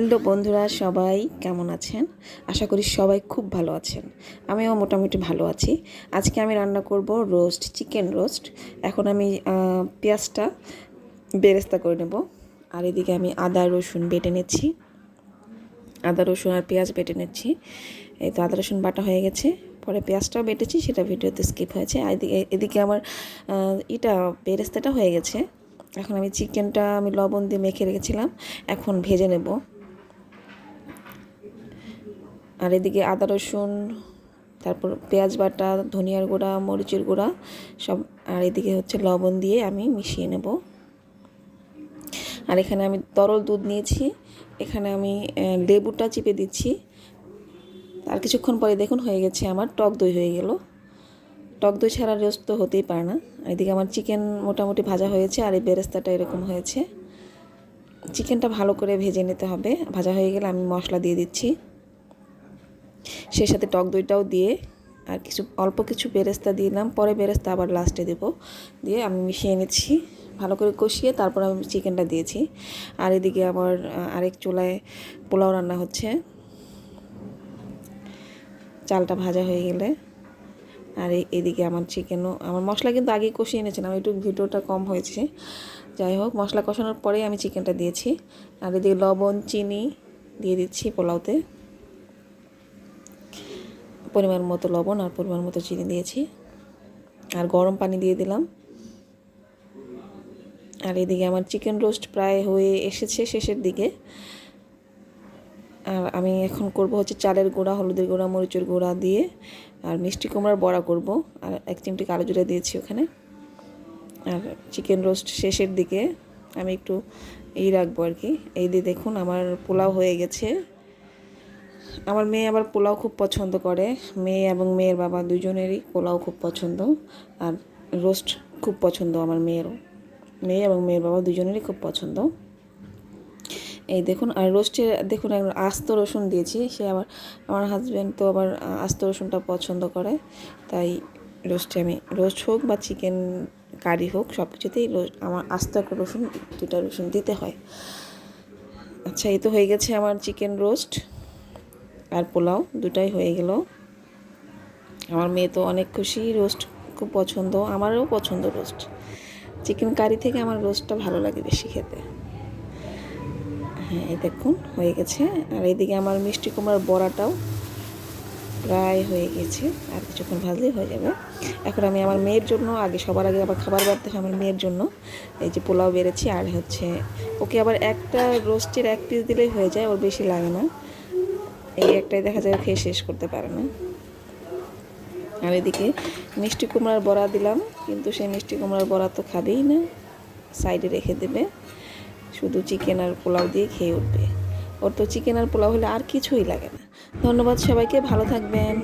Hello বন্ধুরা, সবাই কেমন আছেন? আশা করি সবাই খুব ভালো আছেন। আমিও মোটামুটি ভালো আছি। আজকে আমি রান্না করব রোস্ট, চিকেন রোস্ট। এখন আমি পেঁয়াজটা বেরেস্তা করে নেব। আর এদিকে আমি আদা, রসুন বেটে নিচ্ছি। আদা, রসুন আর পেঁয়াজ বেটে নিচ্ছি। এই তো আদা, রসুন বাটা হয়ে গেছে। পরে পেঁয়াজটাও বেটেছি, সেটা ভিডিওতে স্কিপ হয়েছে। এদিকে এদিকে আমার এটা বেরেস্তাটা হয়ে গেছে। এখন আমি চিকেনটা আমি লবণ দিয়ে মেখে রেখেছিলাম। এখন ভেজে নেব। আর এদিকে আদা, রসুন, তারপর পেঁয়াজ বাটা, ধনিয়ার গুঁড়া, মরিচের গুঁড়া সব, আর এদিকে হচ্ছে লবণ দিয়ে আমি মিশিয়ে নেব। আর এখানে আমি তরল দুধ নিয়েছি, এখানে আমি লেবুটা চিপে দিচ্ছি। আর কিছুক্ষণ পরে দেখুন হয়ে গেছে আমার টক দই হয়ে গেল। টক দই ছাড়া রোস্ট তো হতেই পারে না। এদিকে আমার চিকেন মোটামুটি ভাজা হয়েছে আর এই বেরেস্তাটা এরকম হয়েছে। চিকেনটা ভালো করে ভেজে নিতে হবে। ভাজা হয়ে গেলে আমি মশলা দিয়ে দিচ্ছি। সেই সাথে টক দইটাও দিয়ে আর কিছু, অল্প কিছু বেরেস্তা দিলাম। পরে বেরেস্তা আবার লাস্টে দেবো। দিয়ে আমি মিশিয়ে নিচ্ছি। ভালো করে কষিয়ে তারপর আমি চিকেনটা দিয়েছি। আর এদিকে আবার আরেক চুলায় পোলাও রান্না হচ্ছে। চালটা ভাজা হয়ে গেলে। আর এদিকে আমার চিকেনও, আমার মশলা কিন্তু আগেই কষিয়ে এনেছিলাম, একটু ভিডিওটা কম হয়েছে। যাই হোক, মশলা কষানোর পরেই আমি চিকেনটা দিয়েছি। আর এদিকে লবণ, চিনি দিয়ে দিচ্ছি পোলাওতে। পরিমাণ মতো লবণ আর পরিমাণ মতো চিনি দিয়েছি। আর গরম পানি দিয়ে দিলাম। আর এদিকে আমার চিকেন রোস্ট প্রায় হয়ে এসেছে শেষের দিকে। আর আমি এখন করব হচ্ছে চালের গুঁড়া, হলুদের গুঁড়া, মরিচের গুঁড়া দিয়ে। আর মিষ্টি কুমড়ার বড়া করব। আর এক চিমটি কালো জিরা দিয়েছি ওখানে। আর চিকেন রোস্ট শেষের দিকে আমি একটু এই রাখব আর কি। এই দিয়ে দেখুন আমার পোলাও হয়ে গেছে। আমার মেয়ে আবার পোলাও খুব পছন্দ করে। মেয়ে এবং মেয়ের বাবা দুজনেরই পোলাও খুব পছন্দ আর রোস্ট খুব পছন্দ আমার মেয়েরও। মেয়ে এবং মেয়ের বাবা দুজনেরই খুব পছন্দ। এই দেখুন, আর রোস্টে দেখুন আস্ত রসুন দিয়েছি। সে আবার, আমার হাজব্যান্ড তো আবার আস্ত রসুনটা পছন্দ করে। তাই রোস্টে আমি, রোস্ট হোক বা চিকেন কারি হোক সব কিছুতেই আমার আস্ত একটা রসুন, দুটা রসুন দিতে হয়। আচ্ছা এই তো হয়ে গেছে আমার চিকেন রোস্ট আর পোলাও দুটাই হয়ে গেল। আমার মেয়ে তো অনেক খুশি, রোস্ট খুব পছন্দ, আমারও পছন্দ রোস্ট। চিকেন কারি থেকে আমার রোস্টটা ভালো লাগে বেশি খেতে। হ্যাঁ এই দেখুন, হয়ে গেছে। আর এদিকে আমার মিষ্টি কুমড়ার বড়াটাও প্রায় হয়ে গেছে, আর কিছুক্ষণ ভাজলেই হয়ে যাবে। এখন আমি আমার মেয়ের জন্য, আগে সবার আগে আবার খাবার বাড়তে হয় আমার মেয়ের জন্য, এই যে পোলাও বেড়েছি, আর হচ্ছে ওকে আবার একটা রোস্টের এক পিস দিলেই হয়ে যায়, ওর বেশি লাগে না। এই একটাই দেখা যায় খেয়ে শেষ করতে পারে না। আর এদিকে মিষ্টি কুমড়ার বড়া দিলাম, কিন্তু সেই মিষ্টি কুমড়ার বড়া তো খাবেই না। সাইডে রেখে দেবে, শুধু চিকেন আর পোলাও দিয়ে খেয়ে উঠবে। ওর তো চিকেন আর পোলাও হলে আর কিছুই লাগে না। ধন্যবাদ সবাইকে, ভালো থাকবেন।